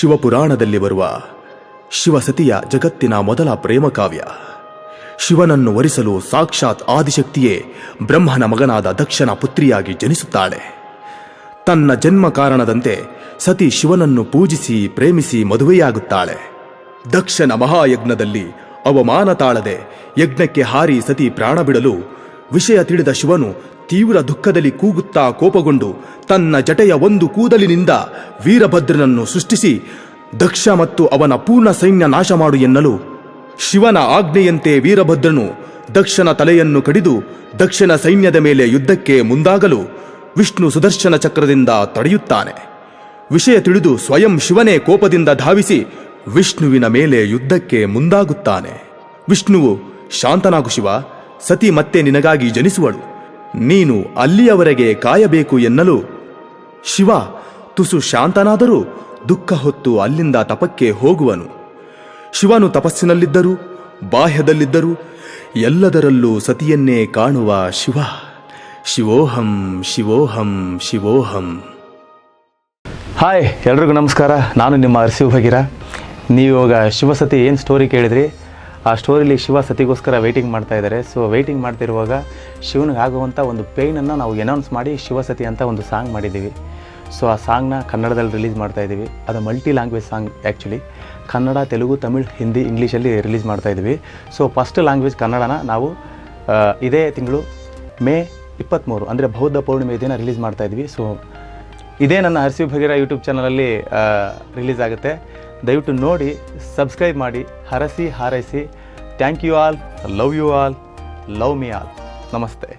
ಶಿವಪುರಾಣದಲ್ಲಿ ಬರುವ ಶಿವಸತಿಯ ಜಗತ್ತಿನ ಮೊದಲ ಪ್ರೇಮಕಾವ್ಯ ಶಿವನನ್ನು ವರಿಸಲು ಸಾಕ್ಷಾತ್ ಆದಿಶಕ್ತಿಯೇ ಬ್ರಹ್ಮನ ಮಗನಾದ ದಕ್ಷನ ಪುತ್ರಿಯಾಗಿ ಜನಿಸುತ್ತಾಳೆ. ತನ್ನ ಜನ್ಮ ಕಾರಣದಂತೆ ಸತಿ ಶಿವನನ್ನು ಪೂಜಿಸಿ ಪ್ರೇಮಿಸಿ ಮದುವೆಯಾಗುತ್ತಾಳೆ. ದಕ್ಷನ ಮಹಾಯಜ್ಞದಲ್ಲಿ ಅವಮಾನ ತಾಳದೆ ಯಜ್ಞಕ್ಕೆ ಹಾರಿ ಸತಿ ಪ್ರಾಣ ಬಿಡಲು ವಿಷಯ ತಿಳಿದ ಶಿವನು ತೀವ್ರ ದುಃಖದಲ್ಲಿ ಕೂಗುತ್ತಾ ಕೋಪಗೊಂಡು ತನ್ನ ಜಟೆಯ ಒಂದು ಕೂದಲಿನಿಂದ ವೀರಭದ್ರನನ್ನು ಸೃಷ್ಟಿಸಿ, ದಕ್ಷ ಮತ್ತು ಅವನ ಪೂರ್ಣ ಸೈನ್ಯ ನಾಶ ಮಾಡು ಎನ್ನಲು ಶಿವನ ಆಜ್ಞೆಯಂತೆ ವೀರಭದ್ರನು ದಕ್ಷನ ತಲೆಯನ್ನು ಕಡಿದು ದಕ್ಷನ ಸೈನ್ಯದ ಮೇಲೆ ಯುದ್ಧಕ್ಕೆ ಮುಂದಾಗಲು ವಿಷ್ಣು ಸುದರ್ಶನ ಚಕ್ರದಿಂದ ತಡೆಯುತ್ತಾನೆ. ವಿಷಯ ತಿಳಿದು ಸ್ವಯಂ ಶಿವನೇ ಕೋಪದಿಂದ ಧಾವಿಸಿ ವಿಷ್ಣುವಿನ ಮೇಲೆ ಯುದ್ಧಕ್ಕೆ ಮುಂದಾಗುತ್ತಾನೆ. ವಿಷ್ಣುವು ಶಾಂತನಾಗು ಶಿವ. ಸತಿ ಮತ್ತೆ ನಿನಗಾಗಿ ಜನಿಸುವಳು. ನೀನು ಅಲ್ಲಿಯವರೆಗೆ ಕಾಯಬೇಕು ಎನ್ನಲು ಶಿವ ತುಸು ಶಾಂತನಾದರೂ ದುಃಖ ಹೊತ್ತು ಅಲ್ಲಿಂದ ತಪಕ್ಕೆ ಹೋಗುವನು. ಶಿವನು ತಪಸ್ಸಿನಲ್ಲಿದ್ದರೂ, ಬಾಹ್ಯದಲ್ಲಿದ್ದರೂ ಎಲ್ಲದರಲ್ಲೂ ಸತಿಯನ್ನೇ ಕಾಣುವ ಶಿವ. ಶಿವೋಹಂ ಶಿವೋಹಂ ಶಿವೋಹಂ. ಹಾಯ್, ಎಲ್ರಿಗೂ ನಮಸ್ಕಾರ. ನಾನು ನಿಮ್ಮ ಅರಸಿ ಹೋಗಿರ ನೀವು ಇವಾಗ ಶಿವಸತಿ ಏನು ಸ್ಟೋರಿ ಕೇಳಿದ್ರಿ? ಆ ಸ್ಟೋರಿಲಿ ಶಿವ ಸತಿಗೋಸ್ಕರ ವೆಯ್ಟಿಂಗ್ ಮಾಡ್ತಾ ಇದ್ದಾರೆ ಸೊ ವೆಯ್ಟಿಂಗ್ ಮಾಡ್ತಿರುವಾಗ ಶಿವನಿಗೆ ಆಗುವಂಥ ಒಂದು ಪೇಯ್ನನ್ನು ನಾವು ಅನೌನ್ಸ್ ಮಾಡಿ ಶಿವಸತಿ ಅಂತ ಒಂದು ಸಾಂಗ್ ಮಾಡಿದ್ದೀವಿ ಸೊ ಆ ಸಾಂಗ್ನ ಕನ್ನಡದಲ್ಲಿ ರಿಲೀಸ್ ಮಾಡ್ತಾ ಇದ್ದೀವಿ. ಅದು multi language song actually Kannada, Telugu, Tamil, Hindi ಇಂಗ್ಲೀಷಲ್ಲಿ ರಿಲೀಸ್ ಮಾಡ್ತಾ ಇದ್ದೀವಿ. ಸೊ ಫಸ್ಟ್ ಲ್ಯಾಂಗ್ವೇಜ್ ಕನ್ನಡನ ನಾವು ಇದೇ ತಿಂಗಳು ಮೇ ಇಪ್ಪತ್ತ್ಮೂರು ಅಂದರೆ ಬೌದ್ಧ ಪೌರ್ಣಿಮೆ ದಿನ ರಿಲೀಸ್ ಮಾಡ್ತಾ ಇದ್ವಿ ಸೊ ಇದೇ ನನ್ನ ಹರ್ಸಿ ಭಗೀರ ಯೂಟ್ಯೂಬ್ ಚಾನಲಲ್ಲಿ ರಿಲೀಸ್ ಆಗುತ್ತೆ. ದಯವಿಟ್ಟು ನೋಡಿ ಸಬ್ಸ್ಕ್ರೈಬ್ ಮಾಡಿ, ಹರಸಿ ಹಾರೈಸಿ. Thank you all love you all love me all ನಮಸ್ತೆ.